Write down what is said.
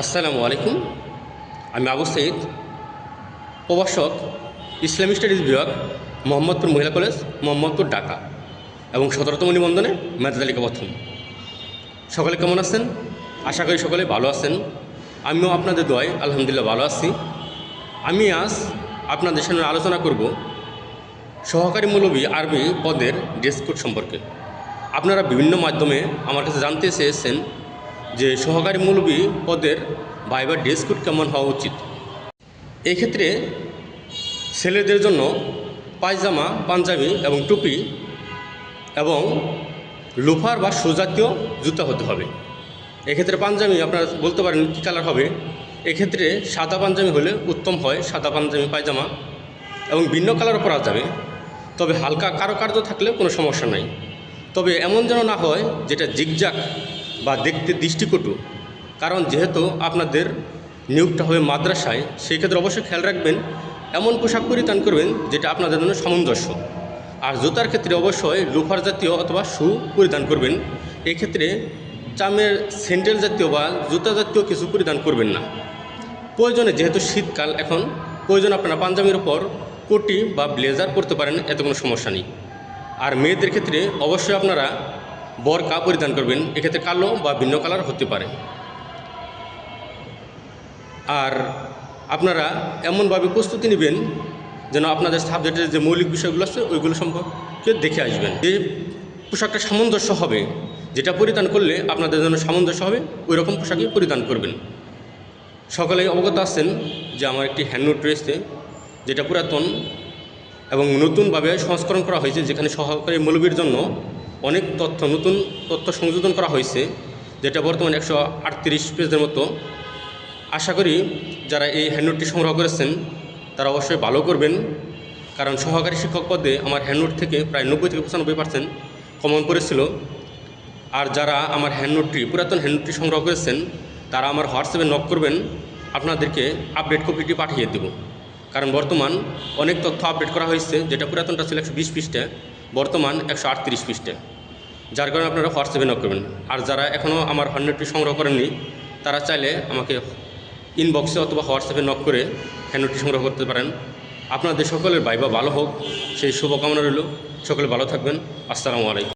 আসসালামু আলাইকুম। আমি আবু সঈদ প্রভাষক, ইসলামী স্টাডিজ বিভাগ, মোহাম্মদপুর মহিলা কলেজ, মোহাম্মদপুর ঢাকা এবং সতেরোতম নিবন্ধনে মেধা তালিকা প্রথম। সকলে কেমন আছেন? আশা করি সকলে ভালো আছেন। আমিও আপনাদের দোয়ায় আলহামদুলিল্লাহ ভালো আছি। আমি আজ আপনাদের সামনে আলোচনা করব সহকারী মৌলবী আরবি পদের ড্রেস কোড সম্পর্কে। আপনারা বিভিন্ন মাধ্যমে আমার কাছে জানতে চেয়েছেন যে সহকারী মৌলবী পদের ভাইবার ড্রেস কোড কেমন হওয়া উচিত? এক্ষেত্রে ছেলেদের জন্য পায়জামা, পাঞ্জাবি এবং টুপি এবং লোফার বা সুজাতীয় জুতা হতে হবে। এক্ষেত্রে পাঞ্জাবি আপনারা বলতে পারেন কী কালার হবে? এক্ষেত্রে সাদা পাঞ্জাবি হলে উত্তম হয়, সাদা পাঞ্জাবি, পায়জামা এবং ভিন্ন কালারও পরা যাবে। তবে হালকা কারুকার্য থাকলে কোনো সমস্যা নাই। তবে এমন যেন না হয় যেটা জিগজাক বা দেখতে দৃষ্টিকটু। কারণ যেহেতু আপনাদের নিয়োগটা হবে মাদ্রাসায় সেই ক্ষেত্রে অবশ্যই খেয়াল রাখবেন, এমন পোশাক পরিধান করবেন যেটা আপনাদের জন্য সামঞ্জস্য। আর জুতার ক্ষেত্রে অবশ্যই লোফার জাতীয় অথবা শু পরিধান করবেন। এক্ষেত্রে চামের স্যান্ডেল জাতীয় বা জুতা জাতীয় কিছু পরিধান করবেন না। প্রয়োজনে যেহেতু শীতকাল এখন, প্রয়োজন আপনারা পাঞ্জাবির উপর কোটি বা ব্লেজার পরতে পারেন, এতে কোনো সমস্যা নেই। আর মেয়েদের ক্ষেত্রে অবশ্যই আপনারা বরকা পরিধান করবেন? এক্ষেত্রে কালো বা ভিন্ন কালার হতে পারে। আর আপনারা এমনভাবে প্রস্তুতি নেবেন যেন আপনাদের সাবজেক্টের যে মৌলিক বিষয়গুলো আছে, ওইগুলো সম্পর্কে দেখে আসবেন। যে পোশাকটা সামঞ্জস্য হবে, যেটা পরিধান করলে আপনাদের জন্য সামঞ্জস্য হবে, ওই রকম পোশাকই পরিধান করবেন। সকালে অবগত আছেন যে আমার একটি হ্যান্ডনোট রয়েছে, যেটা পুরাতন এবং নতুনভাবে সংস্করণ করা হয়েছে, যেখানে সহকারী মৌলবীর জন্য অনেক তথ্য, নতুন তথ্য সংযোজন করা হয়েছে, যেটা বর্তমানে একশো আটত্রিশ পেজের মতো। আশা করি যারা এই হ্যান্ডনোটটি সংগ্রহ করেছেন, তারা অবশ্যই ভালো করবেন, কারণ সহকারী শিক্ষক পদে আমার হ্যান্ডনোট থেকে প্রায় নব্বই থেকে পঁচানব্বই পার্সেন্ট কমন পড়েছিল। আর যারা আমার হ্যান্ডনোটটি, পুরাতন হ্যান্ডনোটটি সংগ্রহ করেছেন, তারা আমার হোয়াটসঅ্যাপে নক করবেন, আপনাদেরকে আপডেট কপিটি পাঠিয়ে দেব। কারণ বর্তমান অনেক তথ্য আপডেট করা হয়েছে, যেটা পুরাতনটা ছিল একশো বিশ পৃষ্ঠা। বর্তমান একশো আটত্রিশ পৃষ্ঠে। যার কারণে আপনারা হোয়াটসঅ্যাপে নক করবেন। আর যারা এখনও আমার হ্যান্ডনোটটি সংগ্রহ করেননি, তারা চাইলে আমাকে ইনবক্সে অথবা হোয়াটসঅ্যাপে নক করে হ্যান্ডনোটটি সংগ্রহ করতে পারেন। আপনাদের সকলের ভাইবা ভালো হোক। সেই শুভকামনা রইল। সকলে ভালো থাকবেন। আসসালামু আলাইকুম।